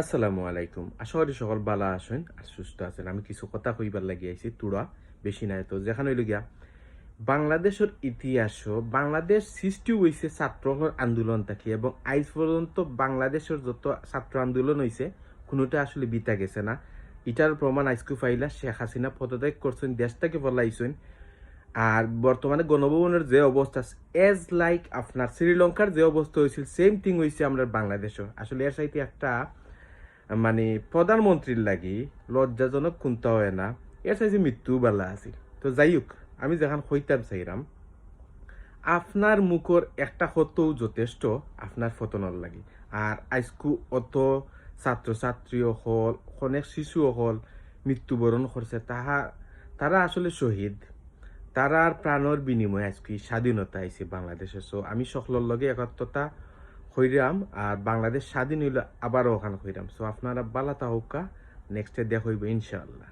আসসালামু আলাইকুম। আশা করি সকল বালা আসেন আর সুস্থ আছেন। আমি কিছু কথা কইবার লাগি আইছি, তুড়া। বেশি নাই তো, যেখানে গিয়া। বাংলাদেশের ইতিহাস বাংলাদেশ সৃষ্টি হয়েছে ছাত্র আন্দোলন থাকি এবং আজ পর্যন্ত বাংলাদেশের যত ছাত্র আন্দোলন হয়েছে কোনোটা আসলে বিতা গেছে না। ইটার প্রমাণ আজকে পাইলা শেখ হাসিনা পদত্যাগ করছেন দেশটাকে বলাইছেন আর বর্তমানে গণভবনের যে অবস্থা এজ লাইক আপনার শ্রীলঙ্কার যে অবস্থা হয়েছিল সেম থিং হয়েছে আমরা বাংলাদেশও। আসলে এর সাইতে একটা মানে প্রধানমন্ত্রীর লাগি লজ্জাজনক কোনটা হয় না। এর সাথে মৃত্যু বেলা আছে তো যাই হোক আমি যেখান হইতাম চাইরাম আপনার মুখর একটা হতেও যথেষ্ট আপনার ফতনর লাগে। আর আজকু অত ছাত্রছাত্রী হল, অনেক শিশু হল মৃত্যুবরণ করছে তাহা তারা আসলে শহীদ। তারার প্রাণর বিনিময়ে আজকে স্বাধীনতা আইছে বাংলাদেশে। সো আমি সকলের লগে একত্রতা হইরাম আর বাংলাদেশ স্বাধীন হইলে আবারও ওখানে হইরাম সো আপনারা বালা তাহকা নেক্সটে দেখ হইব ইনশাআল্লাহ।